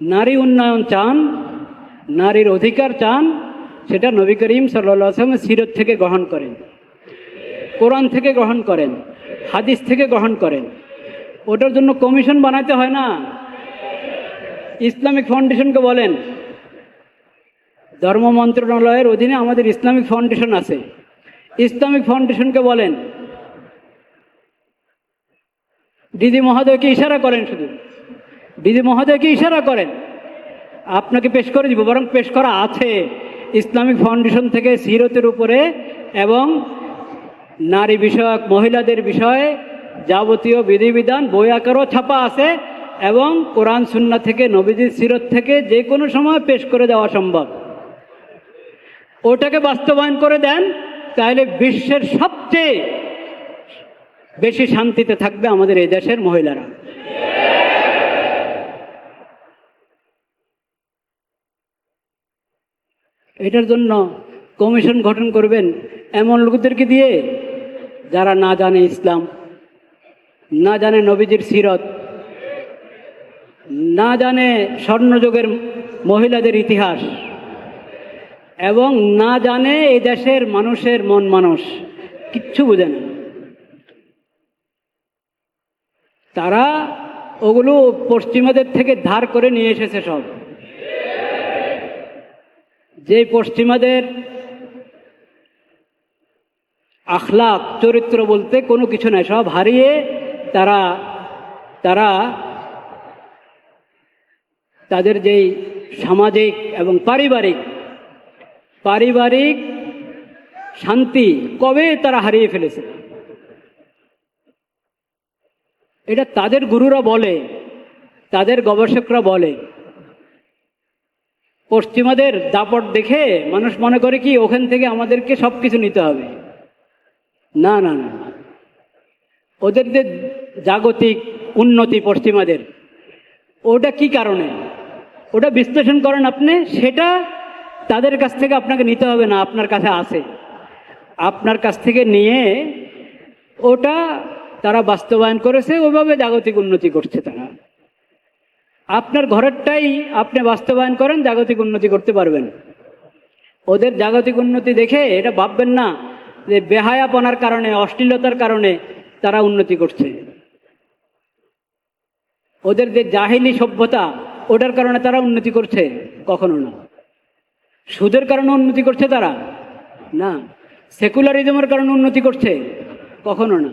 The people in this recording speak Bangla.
নারী উন্নয়ন চান, নারীর অধিকার চান, সেটা নবী করিম সাল্লা আসলামের সিরত থেকে গ্রহণ করেন, কোরআন থেকে গ্রহণ করেন, হাদিস থেকে গ্রহণ করেন। ওটার জন্য কমিশন বানাতে হয় না? ইসলামিক ফাউন্ডেশনকে বলেন। ধর্ম মন্ত্রণালয়ের অধীনে আমাদের ইসলামিক ফাউন্ডেশন আছে। ইসলামিক ফাউন্ডেশনকে বলেন। দিদি মহোদয়কে ইশারা করেন শুধু। দিদি মহোদয়কে ইশারা করেন, আপনাকে পেশ করে দিব, বরং পেশ করা আছে। ইসলামিক ফাউন্ডেশন থেকে সিরতের উপরে এবং নারী বিষয়ক, মহিলাদের বিষয়ে যাবতীয় বিধিবিধান, বই আকারও ছাপা আছে এবং কোরআন সুন্না থেকে, নবীজির সিরত থেকে যে কোনো সময় পেশ করে দেওয়া সম্ভব। ওটাকে বাস্তবায়ন করে দেন, তাহলে বিশ্বের সবচেয়ে বেশি শান্তিতে থাকবে আমাদের এই দেশের মহিলারা। এটার জন্য কমিশন গঠন করবেন এমন লোকদেরকে দিয়ে যারা না জানে ইসলাম, না জানে নবীজির সিরত, না জানে স্বর্ণযুগের মহিলাদের ইতিহাস, এবং না জানে এই দেশের মানুষের মন মানুষ কিচ্ছু বোঝে না। তারা ওগুলো পশ্চিমাদের থেকে ধার করে নিয়ে এসেছে সব। যে পশ্চিমাদের আখলাক, চরিত্র বলতে কোনো কিছু নাই, সব হারিয়ে তারা তারা তাদের যেই সামাজিক এবং পারিবারিক পারিবারিক শান্তি কবে তারা হারিয়ে ফেলেছে? এটা তাদের গুরুরা বলে, তাদের গবেষকরা বলে। পশ্চিমাদের দাপট দেখে মানুষ মনে করে কি ওখান থেকে আমাদেরকে সব কিছু নিতে হবে। না না না ওদের যে জাগতিক উন্নতি পশ্চিমাদের, ওটা কি কারণে? ওটা বিশ্লেষণ করেন আপনি, সেটা তাদের কাছ থেকে আপনাকে নিতে হবে না, আপনার কাছে আছে। আপনার কাছ থেকে নিয়ে ওটা তারা বাস্তবায়ন করেছে ওইভাবে জাগতিক উন্নতি করছে তারা। আপনার ঘরেরটাই আপনি বাস্তবায়ন করেন, জাগতিক উন্নতি করতে পারবেন। ওদের জাগতিক উন্নতি দেখে এটা ভাববেন না যে বেহায়াপনার কারণে, অশ্লীলতার কারণে তারা উন্নতি করছে। ওদের যে জাহিলি সভ্যতা, ওটার কারণে তারা উন্নতি করছে, কখনো না। সুদের কারণে উন্নতি করছে তারা, না। সেকুলারিজমের কারণে উন্নতি করছে, কখনো না।